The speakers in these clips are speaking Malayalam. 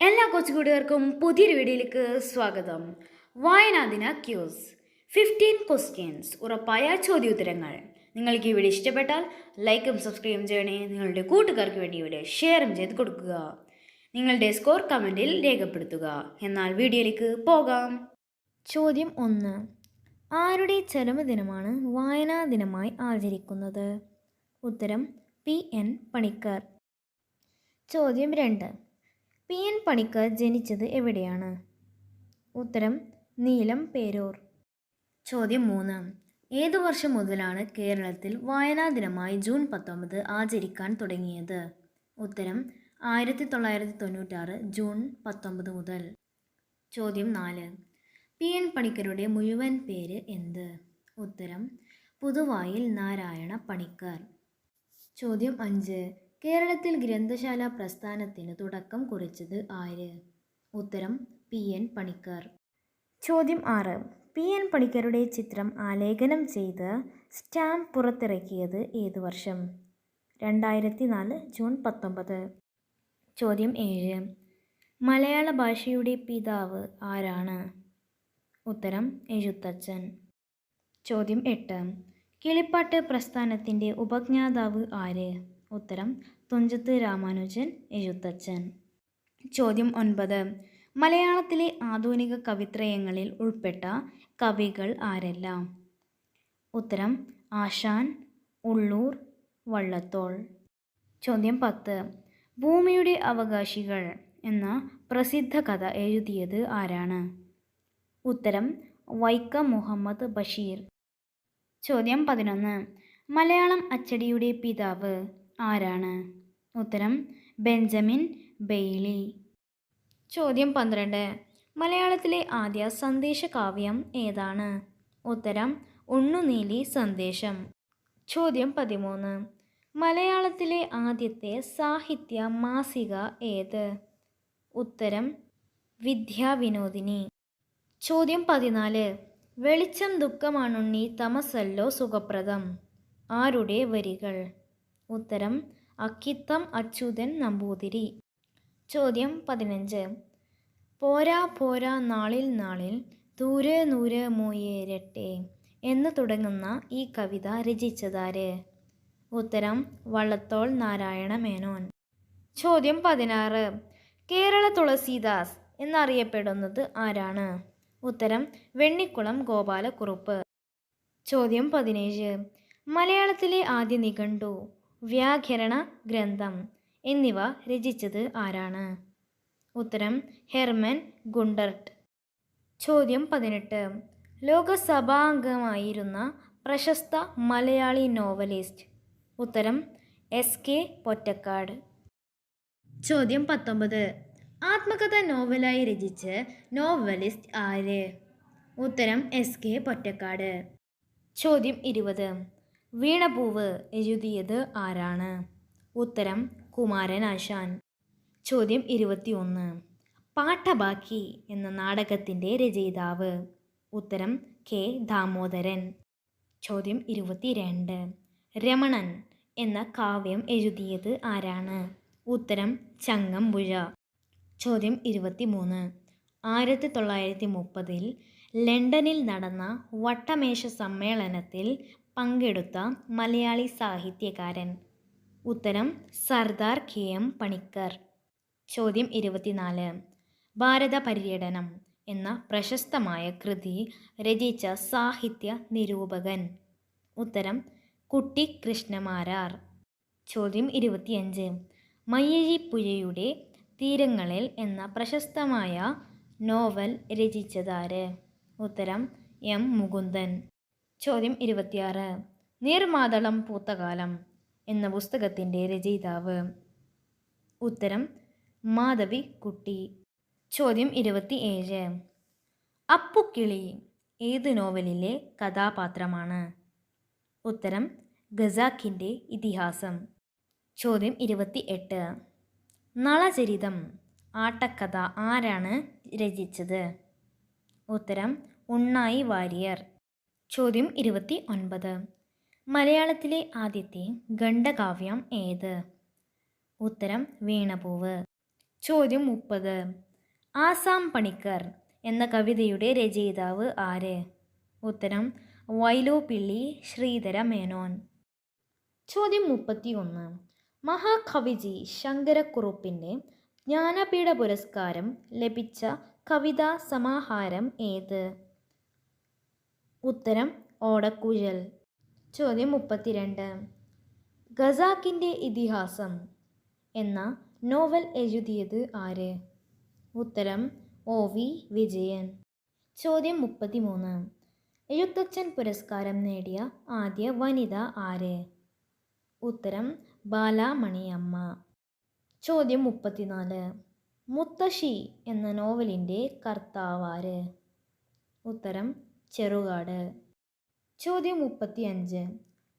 എല്ലാ കൊച്ചുകൂട്ടുകാർക്കും പുതിയൊരു വീഡിയോയിലേക്ക് സ്വാഗതം. വായനാ ദിന ക്യൂസ്. ഫിഫ്റ്റീൻ ക്വസ്റ്റ്യൻസ് ഉറപ്പായ ചോദ്യോത്തരങ്ങൾ. നിങ്ങൾക്ക് ഈ വീഡിയോ ഇഷ്ടപ്പെട്ടാൽ ലൈക്കും സബ്സ്ക്രൈബും ചെയ്യണേ. നിങ്ങളുടെ കൂട്ടുകാർക്ക് വേണ്ടി ഇവിടെ ഷെയറും ചെയ്ത് കൊടുക്കുക. നിങ്ങളുടെ സ്കോർ കമന്റിൽ രേഖപ്പെടുത്തുക. എന്നാൽ വീഡിയോയിലേക്ക് പോകാം. ചോദ്യം ഒന്ന്. ആരുടെ ചരമദിനമാണ് വായനാ ദിനമായി ആചരിക്കുന്നത്? ഉത്തരം പി. എൻ. പണിക്കർ. ചോദ്യം രണ്ട്. പി എൻ പണിക്കർ ജനിച്ചത് എവിടെയാണ്? ഉത്തരം നീലം പേരൂർ. ചോദ്യം മൂന്ന്. ഏതു വർഷം മുതലാണ് കേരളത്തിൽ വായനാ ദിനമായി ജൂൺ പത്തൊമ്പത് ആചരിക്കാൻ തുടങ്ങിയത്? ഉത്തരം ആയിരത്തി തൊള്ളായിരത്തി തൊണ്ണൂറ്റാറ് ജൂൺ പത്തൊമ്പത് മുതൽ. ചോദ്യം നാല്. പി എൻ പണിക്കരുടെ മുഴുവൻ പേര് എന്ത്? ഉത്തരം പുതുവായിൽ നാരായണ പണിക്കർ. ചോദ്യം അഞ്ച്. കേരളത്തിൽ ഗ്രന്ഥശാല പ്രസ്ഥാനത്തിന് തുടക്കം കുറിച്ചത് ആര്? ഉത്തരം പി. എൻ. പണിക്കർ. ചോദ്യം ആറ്. പി. എൻ. പണിക്കരുടെ ചിത്രം ആലേഖനം ചെയ്ത് സ്റ്റാമ്പ് പുറത്തിറക്കിയത് ഏത് വർഷം? രണ്ടായിരത്തി നാല് ജൂൺ പത്തൊമ്പത്. ചോദ്യം ഏഴ്. മലയാള ഭാഷയുടെ പിതാവ് ആരാണ്? ഉത്തരം എഴുത്തച്ഛൻ. ചോദ്യം എട്ട്. കിളിപ്പാട്ട് പ്രസ്ഥാനത്തിന്റെ ഉപജ്ഞാതാവ് ആര്? ഉത്തരം തുഞ്ചത്ത് രാമാനുജൻ എഴുത്തച്ഛൻ. ചോദ്യം ഒൻപത്. മലയാളത്തിലെ ആധുനിക കവിത്രയങ്ങളിൽ ഉൾപ്പെട്ട കവികൾ ആരെല്ലാം? ഉത്തരം ആശാൻ ഉള്ളൂർ വള്ളത്തോൾ. ചോദ്യം പത്ത്. ഭൂമിയുടെ അവകാശികൾ എന്ന പ്രസിദ്ധ കഥ എഴുതിയത് ആരാണ്? ഉത്തരം വൈക്കം മുഹമ്മദ് ബഷീർ. ചോദ്യം പതിനൊന്ന്. മലയാളം അച്ചടിയുടെ പിതാവ് ആരാണ്? ഉത്തരം ബെഞ്ചമിൻ ബെയ്ലി. ചോദ്യം പന്ത്രണ്ട്. മലയാളത്തിലെ ആദ്യ സന്ദേശ കാവ്യം ഏതാണ്? ഉത്തരം ഉണ്ണുനീലി സന്ദേശം. ചോദ്യം പതിമൂന്ന്. മലയാളത്തിലെ ആദ്യത്തെ സാഹിത്യ മാസിക ഏത്? ഉത്തരം വിദ്യാവിനോദിനി. ചോദ്യം പതിനാല്. വെളിച്ചം ദുഃഖമാണുണ്ണി തമസല്ലോ സുഖപ്രദം. ആരുടെ വരികൾ? ഉത്തരം അക്കിത്തം അച്യുതൻ നമ്പൂതിരി. ചോദ്യം പതിനഞ്ച്. പോരാ പോരാ നാളിൽ നാളിൽ ദൂരെ നൂരെ മൂയേരട്ടെ എന്ന് തുടങ്ങുന്ന ഈ കവിത രചിച്ചതാര്? ഉത്തരം വള്ളത്തോൾ നാരായണ മേനോൻ ചോദ്യം പതിനാറ്. കേരള തുളസീദാസ് എന്നറിയപ്പെടുന്നത് ആരാണ്? ഉത്തരം വെണ്ണിക്കുളം ഗോപാലക്കുറുപ്പ്. ചോദ്യം പതിനേഴ്. മലയാളത്തിലെ ആദ്യ നിഘണ്ടു. വ്യാകരണ ഗ്രന്ഥം എന്നിവ രചിച്ചത് ആരാണ്? ഉത്തരം ഹെർമൻ ഗുണ്ടർട്ട്. ചോദ്യം പതിനെട്ട്. ലോകസഭാംഗമായിരുന്ന പ്രശസ്ത മലയാളി നോവലിസ്റ്റ്. ഉത്തരം എസ് കെ പൊറ്റക്കാട്. ചോദ്യം പത്തൊമ്പത്. ആത്മകഥ നോവലായി രചിച്ച് നോവലിസ്റ്റ് ആര്? ഉത്തരം എസ് കെ പൊറ്റക്കാട്. ചോദ്യം ഇരുപത്. വീണപൂവ് എഴുതിയത് ആരാണ്? ഉത്തരം കുമാരനാശാൻ ചോദ്യം ഇരുപത്തിയൊന്ന്. പാഠബാക്കി എന്ന നാടകത്തിന്റെ രചയിതാവ്. ഉത്തരം കെ. ദാമോദരൻ. ചോദ്യം ഇരുപത്തിരണ്ട്. രമണൻ എന്ന കാവ്യം എഴുതിയത് ആരാണ്? ഉത്തരം ചങ്ങമ്പുഴ. ചോദ്യം ഇരുപത്തിമൂന്ന്. ആയിരത്തി തൊള്ളായിരത്തി മുപ്പതിൽ ലണ്ടനിൽ നടന്ന വട്ടമേശ സമ്മേളനത്തിൽ പങ്കെടുത്ത മലയാളി സാഹിത്യകാരൻ. ഉത്തരം സർദാർ കെ. എം. പണിക്കർ. ചോദ്യം ഇരുപത്തിനാല്. ഭാരത പര്യടനം എന്ന പ്രശസ്തമായ കൃതി രചിച്ച സാഹിത്യ നിരൂപകൻ. ഉത്തരം കുട്ടി കൃഷ്ണമാരാർ. ചോദ്യം ഇരുപത്തിയഞ്ച്. മയ്യഴി പുഴയുടെ തീരങ്ങളിൽ എന്ന പ്രശസ്തമായ നോവൽ രചിച്ചതാര്? ഉത്തരം എം. മുകുന്ദൻ. ചോദ്യം ഇരുപത്തിയാറ്. നീർമാതളം പൂത്തകാലം എന്ന പുസ്തകത്തിന്റെ രചയിതാവ്. ഉത്തരം മാധവി കുട്ടി ചോദ്യം ഇരുപത്തി ഏഴ് അപ്പുക്കിളി ഏത് നോവലിലെ കഥാപാത്രമാണ്? ഉത്തരം ഖസാക്കിന്റെ ഇതിഹാസം. ചോദ്യം ഇരുപത്തി എട്ട് നളചരിതം ആട്ടക്കഥ ആരാണ് രചിച്ചത്? ഉത്തരം ഉണ്ണായി വാര്യർ ചോദ്യം ഇരുപത്തി ഒൻപത്. മലയാളത്തിലെ ആദ്യത്തെ ഖണ്ഡകാവ്യം ഏത്? ഉത്തരം വീണപൂവ്. ചോദ്യം മുപ്പത്. ആസാം പണിക്കർ എന്ന കവിതയുടെ രചയിതാവ് ആര്? ഉത്തരം വൈലോപ്പിള്ളി ശ്രീധര മേനോൻ ചോദ്യം മുപ്പത്തി ഒന്ന്. മഹാകവിജി ശങ്കരക്കുറുപ്പിന്റെ ജ്ഞാനപീഠ പുരസ്കാരം ലഭിച്ച കവിതാ സമാഹാരം ഏത്? ഉത്തരം ഓടക്കുഴൽ. ചോദ്യം മുപ്പത്തിരണ്ട്. ഖസാക്കിന്റെ ഇതിഹാസം എന്ന നോവൽ എഴുതിയത് ആര്? ഉത്തരം ഒ വി വിജയൻ. ചോദ്യം മുപ്പത്തിമൂന്ന്. എഴുത്തച്ഛൻ പുരസ്കാരം നേടിയ ആദ്യ വനിത ആര്? ഉത്തരം ബാലാമണിയമ്മ. ചോദ്യം മുപ്പത്തിനാല്. മുത്തശ്ശി എന്ന നോവലിന്റെ കർത്താവാര് ഉത്തരം ചെറുകാട്. ചോദ്യം മുപ്പത്തിയഞ്ച്.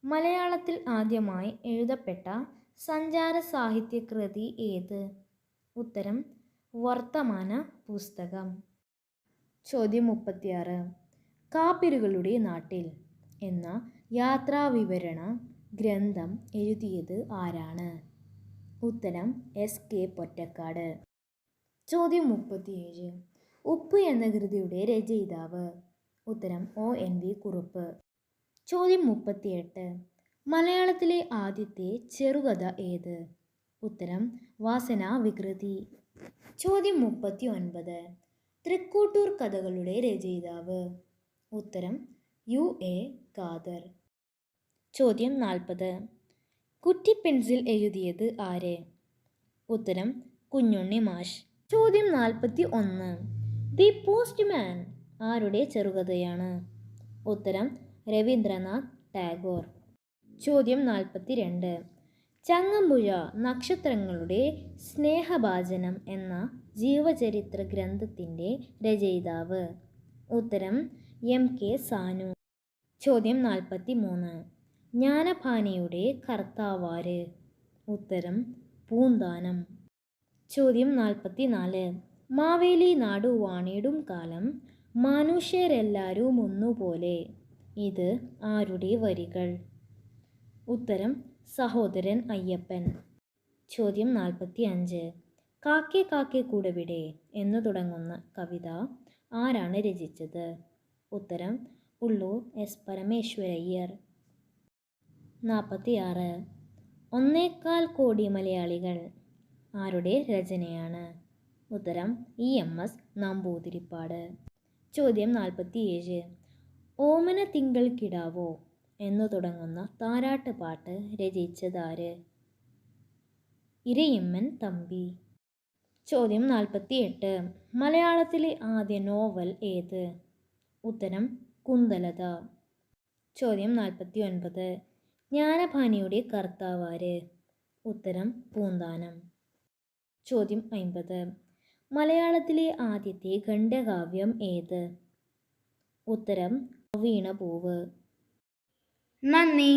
മലയാളത്തിൽ ആദ്യമായി എഴുതപ്പെട്ട സഞ്ചാര സാഹിത്യകൃതി ഏത്? ഉത്തരം വർത്തമാന പുസ്തകം. ചോദ്യം മുപ്പത്തിയാറ്. കാപ്പിരുകളുടെ നാട്ടിൽ എന്ന യാത്രാവിവരണ ഗ്രന്ഥം എഴുതിയത് ആരാണ്? ഉത്തരം എസ്. കെ. പൊറ്റക്കാട്. ചോദ്യം മുപ്പത്തിയേഴ്. ഉപ്പ് എന്ന കൃതിയുടെ രചയിതാവ് ഉത്തരം ഒ എൻ വി കുറുപ്പ്. ചോദ്യം മുപ്പത്തിയെട്ട്. മലയാളത്തിലെ ആദ്യത്തെ ചെറുകഥ ഏത്? ഉത്തരം വാസന വികൃതി. ചോദ്യം മുപ്പത്തി ഒൻപത് തൃക്കൂട്ടൂർ കഥകളുടെ രചയിതാവ്. ഉത്തരം യു എ ഖാദർ. ചോദ്യം നാൽപ്പത്. കുറ്റി പെൻസിൽ എഴുതിയത് ആര്? ഉത്തരം കുഞ്ഞുണ്ണി മാഷ്. ചോദ്യം നാൽപ്പത്തി ഒന്ന് ദി പോസ്റ്റ്മാൻ ആരുടെ ചെറുകഥയാണ്? ഉത്തരം രവീന്ദ്രനാഥ് ടാഗോർ. ചോദ്യം നാൽപ്പത്തി രണ്ട് ചങ്ങമ്പുഴ നക്ഷത്രങ്ങളുടെ സ്നേഹഭാചനം എന്ന ജീവചരിത്ര ഗ്രന്ഥത്തിന്റെ രചയിതാവ്. ഉത്തരം എം കെ സാനു. ചോദ്യം നാൽപ്പത്തി മൂന്ന് ജ്ഞാനഭാനിയുടെ കർത്താവാര്. ഉത്തരം പൂന്താനം. ചോദ്യം നാൽപ്പത്തി നാല് മാവേലി നാടു വാണിടും കാലം മനുഷ്യരെല്ലാവരും ഒന്നുപോലെ. ഇത് ആരുടെ വരികൾ? ഉത്തരം സഹോദരൻ അയ്യപ്പൻ. ചോദ്യം നാൽപ്പത്തി അഞ്ച് കാക്കെ കാക്കെ കൂടവിടെ എന്നു തുടങ്ങുന്ന കവിത ആരാണ് രചിച്ചത്? ഉത്തരം ഉള്ളൂർ എസ് പരമേശ്വരയ്യർ. നാൽപ്പത്തി ആറ് ഒന്നേക്കാൽ കോടി മലയാളികൾ ആരുടെ രചനയാണ്? ഉത്തരം ഇ എം എസ് നമ്പൂതിരിപ്പാട്. ചോദ്യം നാൽപ്പത്തിയേഴ്. ഓമന തിങ്കൾ കിടാവോ എന്നു തുടങ്ങുന്ന താരാട്ട് പാട്ട് രചിച്ചതാര്? ഇരയിമ്മൻ തമ്പി. ചോദ്യം നാൽപ്പത്തിയെട്ട്. മലയാളത്തിലെ ആദ്യ നോവൽ ഏത്? ഉത്തരം കുന്തലത. ചോദ്യം നാൽപ്പത്തി ഒൻപത് ജ്ഞാനഭാനിയുടെ കർത്താവാര്? ഉത്തരം പൂന്താനം. ചോദ്യം അൻപത് മലയാളത്തിലെ ആദ്യത്തെ ഖണ്ഡകാവ്യം ഏത്? ഉത്തരം വീണപൂവ് നന്ദി.